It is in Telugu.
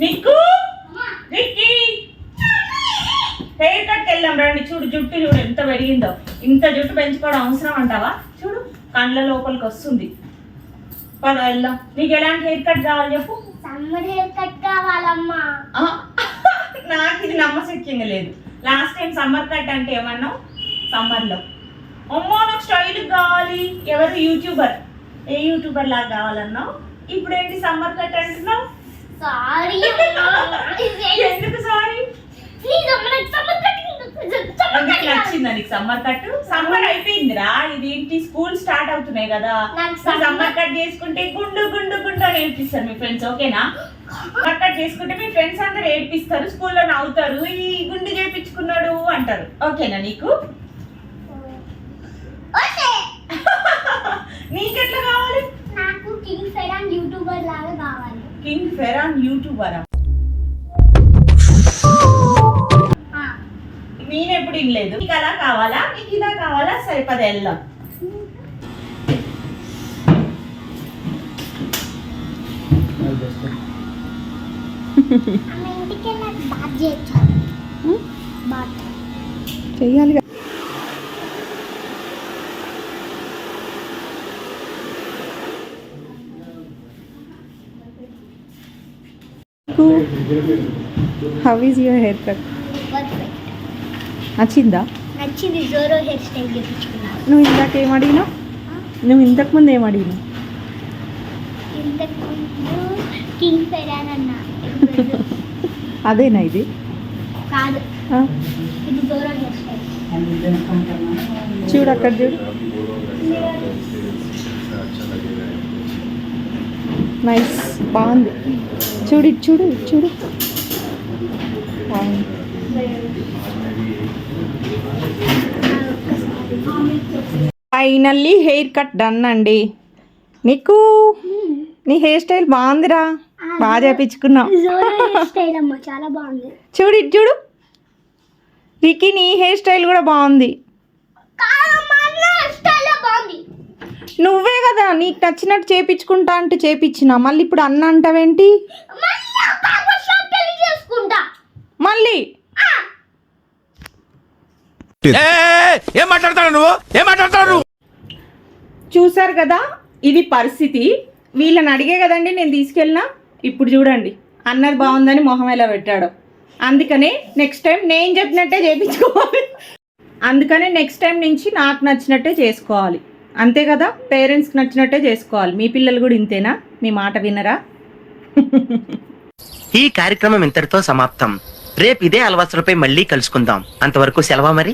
నిక్కు! నిక్కి! హెయిర్ కట్ వెళ్దాం రండి. చూడు జుట్టు చూడు ఎంత పెరిగిందో. ఇంత జుట్టు పెంచుకోవడం అవసరం అంటావా? చూడు కండ్ల లోపలికి వస్తుంది. పద వెళ్దాం. నీకు ఎలాంటి హెయిర్ కట్ కావాలి చెప్పు? సమ్మర్ హెయిర్ కట్ కావాలమ్మా. నాకు ఇది నమ్మశక్యంగా లేదు. లాస్ట్ టైం సమ్మర్ కట్ అంటే ఏమన్నావు? సమ్మర్లో. అమ్మో నాకు స్టైల్ కావాలి. ఎవరు యూట్యూబర్? ఏ యూట్యూబర్ లాగా కావాలన్నావు? ఇప్పుడు ఏంటి సమ్మర్ కట్ అంటున్నావు? సారీ ఎందుకు సారీ ప్లీజ్ అమ్మ నాకు సమ్మర్ కట్ ఎందుకు నచ్చిందా నీకు సమ్మర్ కట్ సమ్మర్ అయిపోయిందిరా. ఇది ఏంటి స్కూల్ స్టార్ట్ అవుతున్నాయి కదా. సమ్మర్ కట్ చేసుకుంటే గుండు గుండు గుండు అని ఏడ్పిస్తారు మీ ఫ్రెండ్స్ ఓకేనా? సమ్మర్ కట్ చేసుకుంటే మీ ఫ్రెండ్స్ అందరు ఏడ్పిస్తారు స్కూల్లో నవ్వుతారు. ఈ గుండు చేపించుకున్నాడు అంటారు. ఓకేనా నీకు ఓకే నీకెట్లా కావాలి నాకు కింగ్ ఫెరాన్ యూట్యూబర్ లాగా కావాలి కింగ్ ఫెరాన్ యూట్యూబర్ ఆ, నేనెప్పుడు వినలేదు నీకు అలా కావాలా? నీకు ఇలా కావాలా? సరిపద వెళ్దాం. చెయ్యాలి how is your hair cut నచ్చిందా? నచ్చింది జోరో హెయిర్ స్టైల్ నువ్వు ఇందాక ఏం అడిగినావు నువ్వు ఏం అడిగినావు ఇంతకు ముందు కింగ్ ఫెరాన్ అన్న. ఇప్పుడు అదేనా ఇది? కాదు. ఆ, ఇది జోరో హెయిర్ స్టైల్ చూడు అక్కడ చూడు. నైస్ బాగుంది. చూడు చూడు చూడు. ఫైనల్లీ హెయిర్ కట్ డన్ అండి. నీకు? నీ హెయిర్ స్టైల్ బాగుందిరా. బాగా చేపించుకున్నావు బాగుంది. చూడు చూడు. రికి నీ హెయిర్ స్టైల్ కూడా బాగుంది కాదమ్మా అన్న స్టైల్ బాగుంది నువ్వే కదా నీకు నచ్చినట్టు చేపించుకుంటా అంటే చేపించిన. మళ్ళీ ఇప్పుడు అన్న అంటావేంటి? మళ్ళీ ఏం మాట్లాడతాడు నువ్వు? ఏం మాట్లాడతాడు చూసారు కదా ఇది పరిస్థితి. వీళ్ళని అడిగే కదండి నేను తీసుకెళ్ళినా. ఇప్పుడు చూడండి అన్నది బాగుందని మొహం ఎలా పెట్టాడు. అందుకనే నెక్స్ట్ టైం నేను చెప్పినట్టే చేయించుకోవాలి అందుకనే నెక్స్ట్ టైం నుంచి నాకు నచ్చినట్టే చేసుకోవాలి. అంతే కదా? పేరెంట్స్కి నచ్చినట్టే చేసుకోవాలి. మీ పిల్లలు కూడా ఇంతేనా? మీ మాట వినరా? ఈ కార్యక్రమం ఇంతటితో సమాప్తం. రేపు ఇదే అలవాసులపై మళ్ళీ కలుసుకుందాం. అంతవరకు సెలవా మరి?